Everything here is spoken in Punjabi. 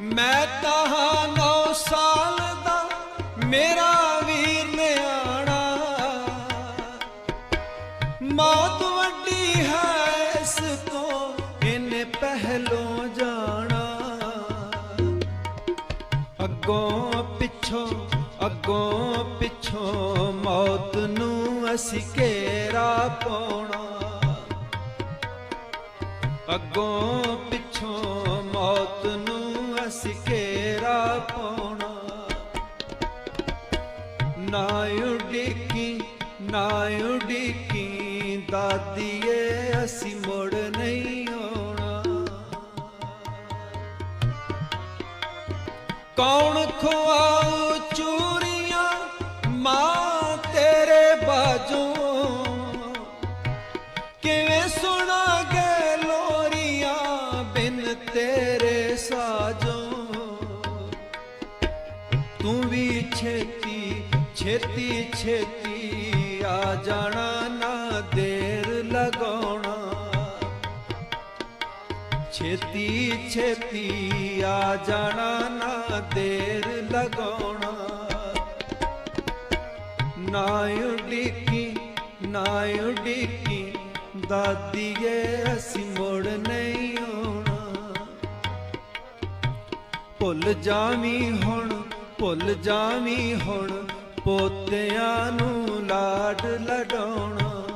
ਮੈਂ ਤਾਂ ਨੌ ਸਾਲ ਦਾ, ਮੇਰਾ ਵੀਰ ਨਿਆਣਾ। ਮੌਤ ਵੱਡੀ ਹੈ ਇਸ ਤੋਂ, ਇਹਨੇ ਪਹਿਲੋਂ ਜਾਣਾ। ਅੱਗੋਂ ਪਿੱਛੋਂ ਅੱਗੋਂ ਪਿੱਛੋਂ ਮੌਤ ਨੂੰ ਅਸੀਂ ਘੇਰਾ ਪਾਉਣਾ। ਅੱਗੋਂ ਪਿੱਛੋਂ ਪਾਉਣਾ ਨਾ ਉਡੀਕੀ ਨਾ ਉਡੀਕੀ, ਦਾਦੀਏ, ਅਸੀਂ ਮੁੜ ਨਹੀਂ ਆਉਣਾ। ਕੌਣ ਖਵਾਉ ਚੂਰੀਆਂ ਮਾਂ ਤੇਰੇ ਬਾਜੋਂ ਤੂੰ ਵੀ ਛੇਤੀ ਛੇਤੀ ਛੇਤੀ ਆ ਜਾਣਾ, ਨਾ ਦੇਰ ਲਗਾਉਣਾ। ਛੇਤੀ ਛੇਤੀ ਆ ਜਾਣਾ, ਨਾ ਦੇਰ ਲਗਾਉਣਾ। ਨਾ ਉਡੀਕੀ ਨਾ ਉਡੀਕੀ ਦਾਦੀਏ, ਅਸੀਂ ਮੁੜ ਨਹੀਂ ਆਉਣਾ। ਭੁੱਲ ਜਾਵੀਂ ਹੁਣ ਭੁੱਲ ਜਾਵੀਂ ਹੁਣ ਪੋਤਿਆਂ ਨੂੰ ਲਾਡ ਲਡਾਉਣਾ।